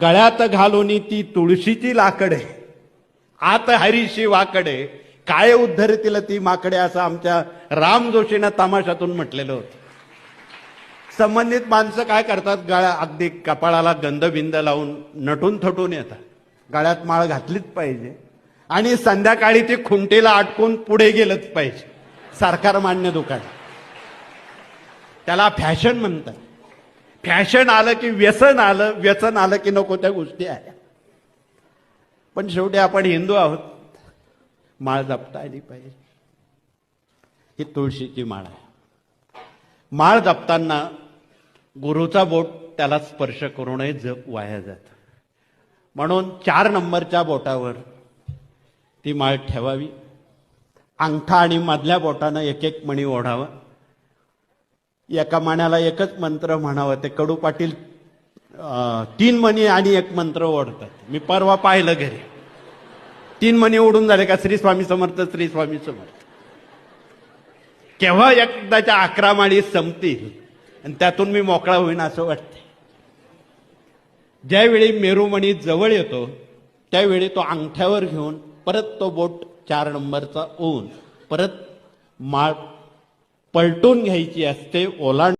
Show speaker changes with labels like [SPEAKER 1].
[SPEAKER 1] गळ्यात घालून ती तुळशीची लाकडे आत हरीशी वाकडे काय उद्धरतील ती माकडे असं आमच्या राम जोशीनं तमाशातून म्हटलेलं होतं. संबंधित माणसं काय करतात गळ्या अगदी कपाळाला गंधबिंद लावून नटून थटून येतात. गळ्यात माळ घातलीच पाहिजे. आणि संध्याकाळी ती खुंटीला अटकून पुढे गेलंच पाहिजे. सरकार मान्य दुकान. त्याला फॅशन म्हणतात. फॅशन आलं की व्यसन आलं व्यसन आलं की नको त्या गोष्टी आल्या. पण शेवटी आपण हिंदू आहोत माळ जपता आली पाहिजे. ही तुळशीची माळ आहे. माळ जपताना गुरुचा बोट त्याला स्पर्श करूनही जप वाया जात. म्हणून चार नंबरच्या बोटावर ती माळ ठेवावी. अंगठा आणि मधल्या बोटानं एक एक मणी ओढावा. एका मण्याला एकच मंत्र म्हणावं ते कडू पाटील तीन मणी आणि एक मंत्र ओढतात. मी परवा पाहिलं घरी. तीन मणी ओढून झाले का श्री स्वामी समर्थ श्री स्वामी समर्थ. केव्हा एकदाच्या अकरा माळी संपतील आणि त्यातून मी मोकळा होईन असं वाटते ज्यावेळी मेरुमणी जवळ येतो त्यावेळी तो अंगठ्यावर घेऊन परत तो बोट चार नंबरचा ओन परत माळ पलटून घ्यायची असते ओलांड